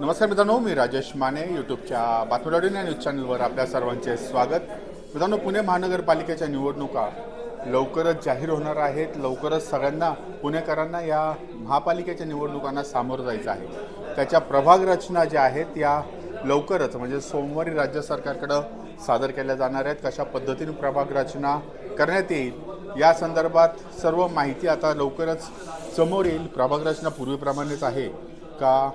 नमस्कार मित्रांनो मी राजेश माने यूट्यूबच्या बातमीदारी न्यूज चॅनलवर आपल्या सर्वांचे स्वागत. मित्रांनो पुणे महानगरपालिकेच्या निवडणुका लवकरच जाहीर होणार आहेत. लवकरच सगळ्यांना पुणेकरांना या महापालिकेच्या निवडणुकांना सामोरं जायचं आहे. त्याच्या प्रभाग रचना ज्या आहेत या लवकरच म्हणजे सोमवारी राज्य सरकारकडं सादर केल्या जाणार आहेत. कशा पद्धतीने प्रभाग रचना करण्यात येईल या संदर्भात सर्व माहिती आता लवकरच समोर येईल. प्रभाग रचना पूर्वीप्रमाणेच आहे का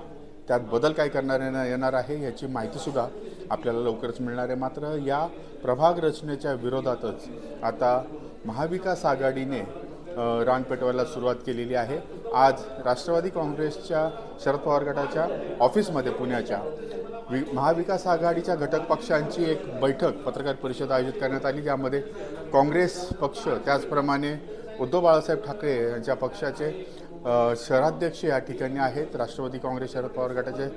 त्यात बदल काय करणार येणार येणार आहे याची माहितीसुद्धा आपल्याला लवकरच मिळणार आहे. मात्र या प्रभाग रचनेच्या विरोधातच आता महाविकास आघाडीने रान पेटवायला सुरुवात केलेली आहे. आज राष्ट्रवादी काँग्रेसच्या शरद पवार गटाच्या ऑफिसमध्ये पुण्याच्या वि महाविकास आघाडीच्या घटक पक्षांची एक बैठक पत्रकार परिषद आयोजित करण्यात आली. ज्यामध्ये काँग्रेस पक्ष त्याचप्रमाणे उद्धव बाळासाहेब ठाकरे यांच्या पक्षाचे शहराध्यक्ष या ठिकाणी आहेत. राष्ट्रवादी काँग्रेस शरद पवार गटाचे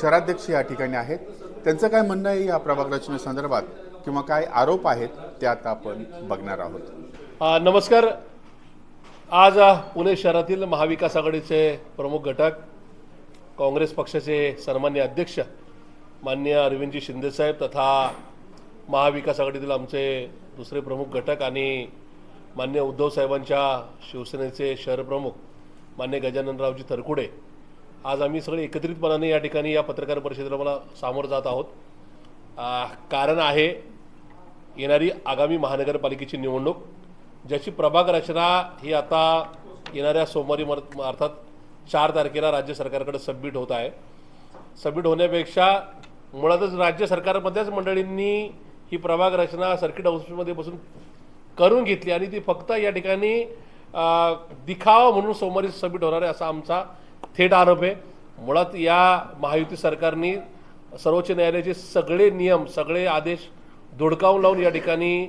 शहराध्यक्ष या ठिकाणी आहेत. त्यांचं काय म्हणणं आहे या प्रभाग रचनेसंदर्भात किंवा काय आरोप आहेत ते आता आपण बघणार आहोत. नमस्कार. आज पुणे शहरातील महाविकास आघाडीचे प्रमुख घटक काँग्रेस पक्षाचे सन्मान्य अध्यक्ष मान्य अरविंदजी शिंदेसाहेब तथा महाविकास आघाडीतील आमचे दुसरे प्रमुख घटक आणि मान्य उद्धव साहेबांच्या शिवसेनेचे शहरप्रमुख मान्य गजाननरावजी तरकुडे आज आम्ही सगळे एकत्रितपणाने या ठिकाणी या पत्रकार परिषदेला मला सामोरं जात आहोत. कारण आहे येणारी आगामी महानगरपालिकेची निवडणूक ज्याची प्रभाग रचना ही आता येणाऱ्या सोमवारी मर- अर्थात चार तारखेला राज्य सरकारकडे सबमिट होत आहे. सबमिट होण्यापेक्षा मुळातच राज्य सरकारमध्येच मंडळींनी ही प्रभाग रचना सर्किट हाऊसमध्ये बसून करून घेतली आणि ती फक्त या ठिकाणी दिखावा म्हणून सोमवारी सबमिट होणार आहे असा आमचा थेट आरोप आहे. मुळात या महायुती सरकारने सर्वोच्च न्यायालयाचे सगळे नियम सगळे आदेश धुडकावून लावून या ठिकाणी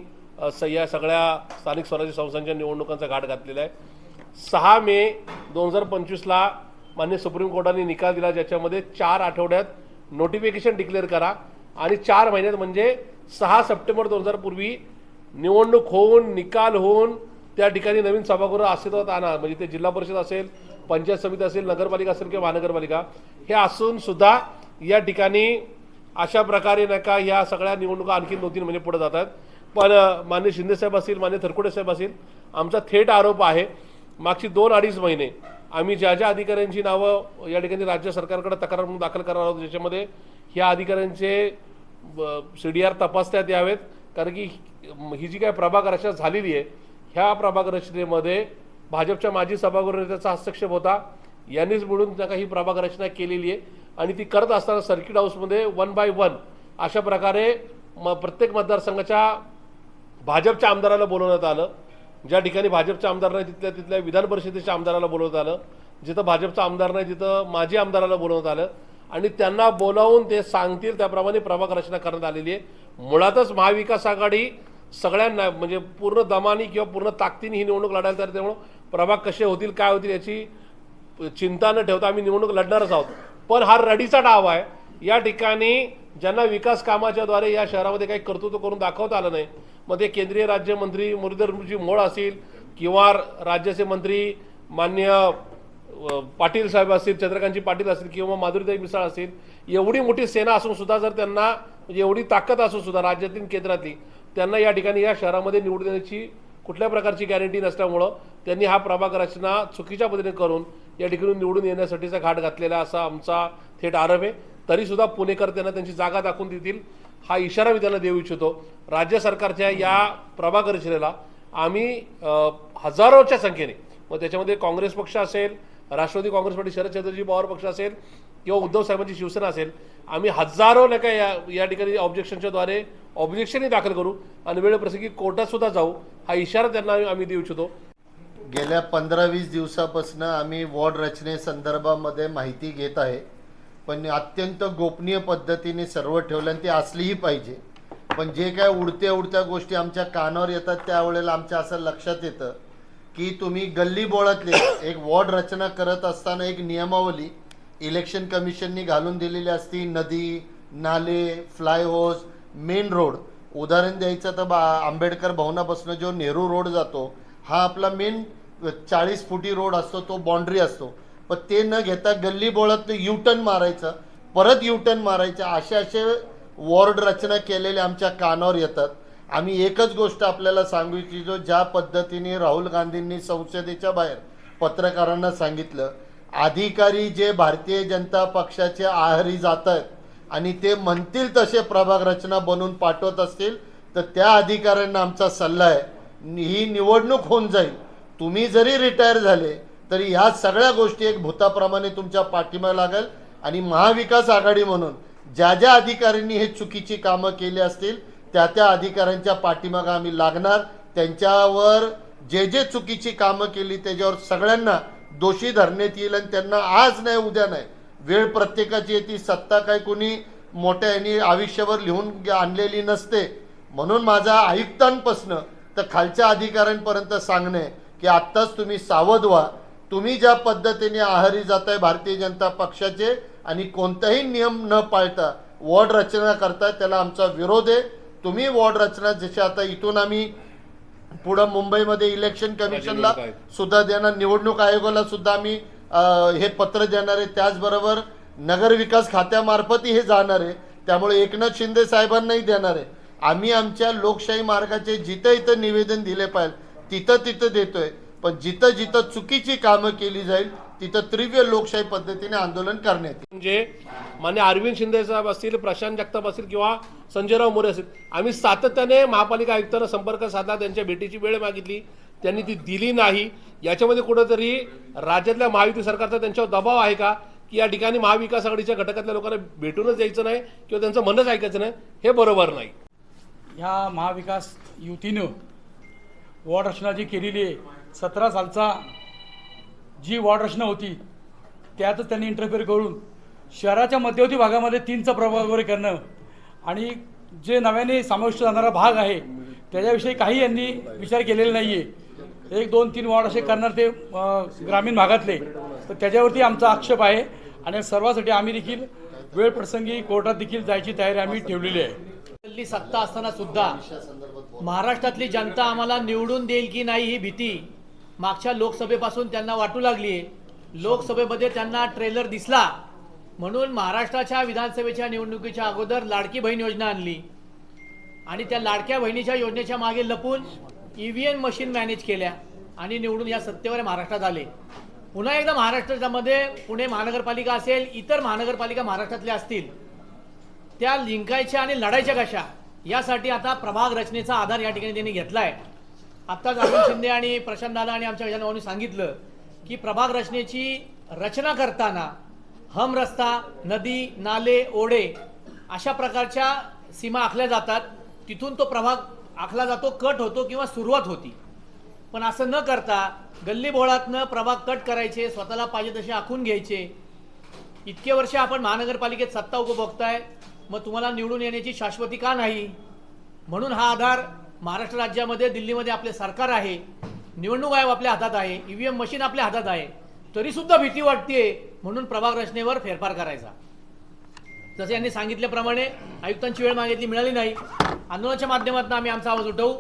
स या सगळ्या स्थानिक स्वराज्य संस्थांच्या निवडणुकांचा घाट घातलेला आहे. सहा मे दोन हजार पंचवीसला मान्य सुप्रीम कोर्टाने निकाल दिला ज्याच्यामध्ये चार आठवड्यात नोटिफिकेशन डिक्लेअर करा आणि चार महिन्यात म्हणजे सहा सप्टेंबर दोन हजार पूर्वी निवडणूक होऊन निकाल होऊन त्या ठिकाणी नवीन सभागृह अस्तित्वात आणा. म्हणजे ते जिल्हा परिषद असेल पंचायत समिती असेल नगरपालिका असेल किंवा महानगरपालिका हे असूनसुद्धा या ठिकाणी अशा प्रकारे नाही का ह्या सगळ्या निवडणुका आणखी दोन तीन महिने पुढे जातात. पण अ, मान्य शिंदेसाहेब असतील मान्य थरकुडे साहेब असतील आमचा थेट आरोप आहे मागची दोन अडीच महिने आम्ही ज्या ज्या अधिकाऱ्यांची नावं या ठिकाणी राज्य सरकारकडे तक्रार म्हणून दाखल करणार आहोत ज्याच्यामध्ये ह्या अधिकाऱ्यांचे सी डी आर तपासण्यात यावेत. कारण की ही जी काय प्रभाग रचना झालेली आहे ह्या प्रभाग रचनेमध्ये भाजपच्या माजी सभागृह नेत्याचा हस्तक्षेप होता. यांनीच मिळून त्या ही प्रभाग रचना केलेली आहे. आणि ती करत असताना सर्किट हाऊसमध्ये वन बाय वन अशा प्रकारे म प्रत्येक मतदारसंघाच्या भाजपच्या आमदाराला बोलवण्यात आलं. ज्या ठिकाणी भाजपच्या आमदार नाही तिथल्या तिथल्या विधान परिषदेच्या आमदाराला बोलवण्यात आलं. जिथं भाजपचा आमदार नाही तिथं माजी आमदाराला बोलवण्यात आलं. आणि त्यांना बोलावून ते सांगतील त्याप्रमाणे प्रभाग रचना करण्यात आलेली आहे. मुळातच महाविकास आघाडी सगळ्यांना म्हणजे पूर्ण दमानी किंवा पूर्ण ताकदीने ही निवडणूक लढायला तर त्यामुळं प्रभाग कसे होतील काय होतील याची चिंता न ठेवता आम्ही निवडणूक लढणारच आहोत. पण हा रडीचा डाव आहे. या ठिकाणी ज्यांना विकास कामाच्याद्वारे या शहरामध्ये काही कर्तृत्व करून दाखवता आलं नाही मग ते केंद्रीय राज्यमंत्री मुरलीधरजी मोळ असतील किंवा राज्याचे मंत्री मान्य पाटील साहेब असतील चंद्रकांतजी पाटील असतील किंवा माधुरीताई मिसाळ असतील एवढी मोठी सेना असून सुद्धा जर त्यांना म्हणजे एवढी ताकद असून सुद्धा राज्यातील केंद्रातली त्यांना या ठिकाणी या शहरामध्ये निवडून देण्याची कुठल्या प्रकारची गॅरंटी नसल्यामुळं त्यांनी हा प्रभाग रचना चुकीच्या पद्धतीने करून या ठिकाणी निवडून येण्यासाठीचा घाट घातलेला असा आमचा थेट आरोप आहे. तरीसुद्धा पुणेकर त्यांना त्यांची जागा दाखवून देतील हा इशारा मी त्यांना देऊ इच्छितो. राज्य सरकारच्या या प्रभाग रचनेला आम्ही हजारोच्या संख्येने मग त्याच्यामध्ये काँग्रेस पक्ष असेल राष्ट्रवादी काँग्रेस पार्टी शरदचंद्रजी पवार पक्ष असेल किंवा उद्धव साहेबांची शिवसेना असेल आम्ही हजारो नका या या ठिकाणी ऑब्जेक्शनच्याद्वारे ऑब्जेक्शनही दाखल करू आणि वेळप्रसंगी कोर्टात सुद्धा जाऊ हा इशारा त्यांना आम्ही- आम्ही देऊ इच्छितो. गेल्या पंधरा वीस दिवसापासून आम्ही वॉर्ड रचनेसंदर्भामध्ये माहिती घेत आहे. पण अत्यंत गोपनीय पद्धतीने सर्व ठेवलं आणि ती असलीही पाहिजे. पण जे काय उडत्या उडत्या गोष्टी आमच्या कानावर येतात त्यावेळेला आमच्या असं लक्षात येतं की तुम्ही गल्ली बोळातले एक वॉर्ड रचना करत असताना एक नियमावली इलेक्शन कमिशननी घालून दिलेली असती. नदी नाले फ्लायओव्हर्स मेन रोड. उदाहरण द्यायचं तर बा आंबेडकर भवनापासून जो नेहरू रोड जातो हा आपला मेन चाळीस फुटी रोड असतो तो बाँड्री असतो. पण ते न घेता गल्ली बोळात यू टर्न मारायचं परत युटर्न मारायचं असे असे वॉर्ड रचना केलेले आमच्या कानावर येतात. आम्ही एकच गोष्ट आपल्याला सांगू इच्छितो ज्या पद्धतीने राहुल गांधींनी संसदेच्या बाहेर पत्रकारांना सांगितलं अधिकारी जे भारतीय जनता पक्षाचे आहारी जात आहेत आणि ते म्हणतील तसे प्रभाग रचना बनवून पाठवत असतील तर त्या अधिकाऱ्यांना आमचा सल्ला आहे. ही निवडणूक होऊन जाईल. तुम्ही जरी रिटायर झाले तरी ह्या सगळ्या गोष्टी एक भूताप्रमाणे तुमच्या पाठिंबा लागेल. आणि महाविकास आघाडी म्हणून ज्या ज्या अधिकाऱ्यांनी हे चुकीची कामं केली असतील त्या त्या अधिकाऱ्यांच्या पाठीमागं आम्ही लागणार. त्यांच्यावर जे जे चुकीची कामं केली त्याच्यावर सगळ्यांना दोषी धरण्यात येईल आणि त्यांना आज नाही उद्या नाही. वेळ प्रत्येकाची येते सत्ता काय कोणी मोठ्या यांनी आयुष्यभर लिहून आणलेली नसते. म्हणून माझा आयुक्तांपासनं तर खालच्या अधिकाऱ्यांपर्यंत सांगणे की आत्ताच तुम्ही सावध व्हा. तुम्ही ज्या पद्धतीने आहारी जाताय भारतीय जनता पक्षाचे आणि कोणताही नियम न पाळता वॉर्ड रचना करताय त्याला आमचा विरोध आहे. तुम्ही वॉर्ड रचना जसे आता इथून आम्ही पुढं मुंबईमध्ये इलेक्शन कमिशनला. सुद्धा देणार निवडणूक आयोगाला सुद्धा आम्ही हे पत्र देणार आहे त्याचबरोबर नगर विकास खात्यामार्फतही हे जाणार आहे. त्यामुळे एकनाथ शिंदे साहेबांनाही देणार आहे. आम्ही आमच्या लोकशाही मार्गाचे जिथं इथं निवेदन दिले पाहिजे तिथं तिथं देतोय. पण जिथं जिथं चुकीची कामं केली जाईल तिथं तीव्र लोकशाही पद्धतीने आंदोलन करण्यात येईल. म्हणजे मान्य अरविंद शिंदे साहेब असतील प्रशांत जगताप असतील किंवा संजयराव मोरे असतील आम्ही सातत्याने महापालिका आयुक्तांना संपर्क साधला त्यांच्या भेटीची वेळ मागितली. त्यांनी ती दिली नाही. याच्यामध्ये कुठंतरी राज्यातल्या महायुती सरकारचा त्यांच्यावर दबाव आहे का? की या ठिकाणी महाविकास आघाडीच्या घटकातल्या लोकांना भेटूनच द्यायचं नाही किंवा त्यांचं मनच ऐकायचं नाही हे बरोबर नाही. ह्या महाविकास युतीनं वॉर्ड रचना जी केलेली आहे सतरा सालचा जी वॉर्ड रचना होती त्यातच त्यांनी इंटरफेअर करून शहराच्या मध्यवर्ती भागामध्ये तीनचा प्रभाव वगैरे करणं आणि जे नव्याने समाविष्ट जाणारा भाग आहे त्याच्याविषयी काही यांनी विचार केलेला नाही आहे एक दोन तीन वॉर्ड असे करणार ते ग्रामीण भागातले. तर त्याच्यावरती आमचा आक्षेप आहे. आणि सर्वासाठी आम्ही देखील वेळ प्रसंगी कोर्टात देखील जायची तयारी आम्ही ठेवलेली आहे. हल्ली सत्ता असताना सुद्धा महाराष्ट्रातली जनता आम्हाला निवडून देईल की नाही ही भीती मागच्या लोकसभेपासून त्यांना वाटू लागली. आहे लोकसभेमध्ये त्यांना ट्रेलर दिसला. म्हणून महाराष्ट्राच्या विधानसभेच्या निवडणुकीच्या अगोदर लाडकी बहीण योजना आणली. आणि त्या लाडक्या बहिणीच्या योजनेच्या मागे लपून ईव्हीएम मशीन मॅनेज केल्या आणि निवडून या सत्तेवर महाराष्ट्रात आले. पुन्हा एकदा महाराष्ट्रामध्ये पुणे महानगरपालिका असेल इतर महानगरपालिका महाराष्ट्रातल्या असतील त्या लिंकायच्या आणि लढायच्या कशा यासाठी आता प्रभाग रचनेचा आधार या ठिकाणी त्यांनी घेतलाय. आत्ताच अरुण शिंदे आणि प्रशांत दादा आणि आमच्या गजानभाऊनी सांगितलं की प्रभाग रचनेची रचना करताना हम रस्ता नदी नाले ओढे अशा प्रकारच्या सीमा आखल्या जातात. तिथून तो प्रभाग आखला जातो कट होतो किंवा सुरुवात होती. पण असं न करता गल्लीबोळातनं प्रभाग कट करायचे स्वतःला पाहिजे तसे आखून घ्यायचे. इतके वर्ष आपण महानगरपालिकेत सत्ता उपभोगताय मग तुम्हाला निवडून येण्याची शाश्वती का नाही? म्हणून हा आधार महाराष्ट्र राज्यामध्ये दिल्लीमध्ये आपले सरकार आहे. निवडणूक आयोग आपल्या हातात आहे. ईव्हीएम मशीन आपल्या हातात आहे. तरीसुद्धा भीती वाटते म्हणून प्रभाग रचनेवर फेरफार करायचा. जसे यांनी सांगितल्याप्रमाणे आयुक्तांची वेळ मागितली मिळाली नाही. आंदोलनाच्या माध्यमातून आम्ही आमचा आवाज उठवू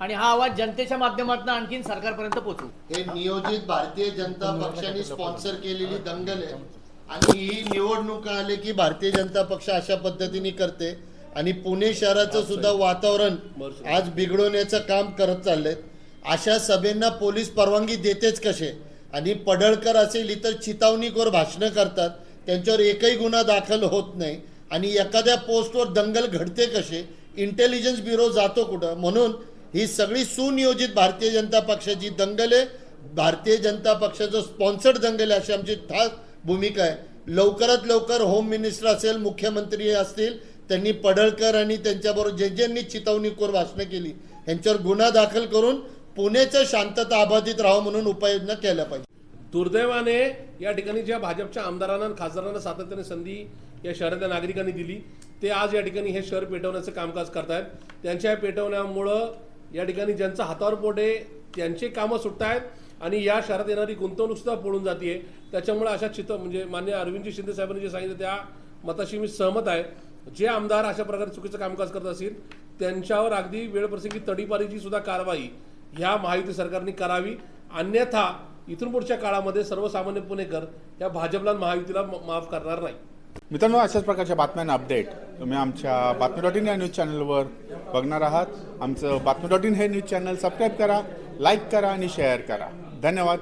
आणि हा आवाज जनतेच्या माध्यमातून आणखीन सरकारपर्यंत पोहोचवू. हे नियोजित भारतीय जनता पक्षाने स्पॉन्सर केलेली दंगल आहे. आणि ही निवडणूक आले की भारतीय जनता पक्ष अशा पद्धतीने करते. आणि पुणे शहराचं सुद्धा वातावरण आज बिघडवण्याचं काम करत चाललंय. अशा सभेंना पोलीस परवानगी देतेच कसे? आणि पडळकर असेल इतर चितावणीकर भाषणं करतात. त्यांच्यावर एकही गुन्हा दाखल होत नाही. आणि एखाद्या पोस्टवर दंगल घडते कसे? इंटेलिजन्स ब्युरो जातो कुठं? म्हणून ही सगळी सुनियोजित भारतीय जनता पक्षाची दंगल आहे भारतीय जनता पक्षाचं स्पॉन्सर्ड दंगल आहे अशी आमची ठास भूमिका आहे. लवकरात लवकर होम मिनिस्टर असेल मुख्यमंत्री असतील त्यांनी पडळकर आणि त्यांच्याबरोबर जे ज्यांनी चितवणीखोर भाषणं केली यांच्यावर गुन्हा दाखल करून पुण्याचं शांतता अबाधित राहावं म्हणून उपाययोजना केल्या पाहिजे. दुर्दैवाने या ठिकाणी ज्या भाजपच्या आमदारांना आणि खासदारांना सातत्याने संधी या शहरातल्या नागरिकांनी दिली ते आज या ठिकाणी हे शहर पेटवण्याचं कामकाज करतायत. त्यांच्या पेटवण्यामुळं या ठिकाणी ज्यांचं हातावर पोट आहे त्यांचे कामं सुटत आहेत आणि या शहरात येणारी गुंतवणूकसुद्धा पळून जाते त्याच्यामुळे अशा चित्र म्हणजे मान्य अरविंदजी शिंदे साहेबांनी जे सांगितलं त्या मताशी मी सहमत आहे. जे आमदार अशा प्रकारे चुकीचं कामकाज करत असतील त्यांच्यावर अगदी वेळप्रसंगी तडीपारीची सुद्धा कारवाई ह्या महायुती सरकारने करावी. अन्यथा इथून पुढच्या काळामध्ये सर्वसामान्य पुणेकर या भाजपला महायुतीला माफ करणार नाही. मित्रांनो अशाच प्रकारच्या बातम्यांना अपडेट तुम्ही आमच्या बातमी डॉट इन या न्यूज चॅनलवर बघणार आहात. आमचं बातमी डॉट इन हे न्यूज चॅनल सबस्क्राईब करा लाईक करा आणि शेअर करा. धन्यवाद.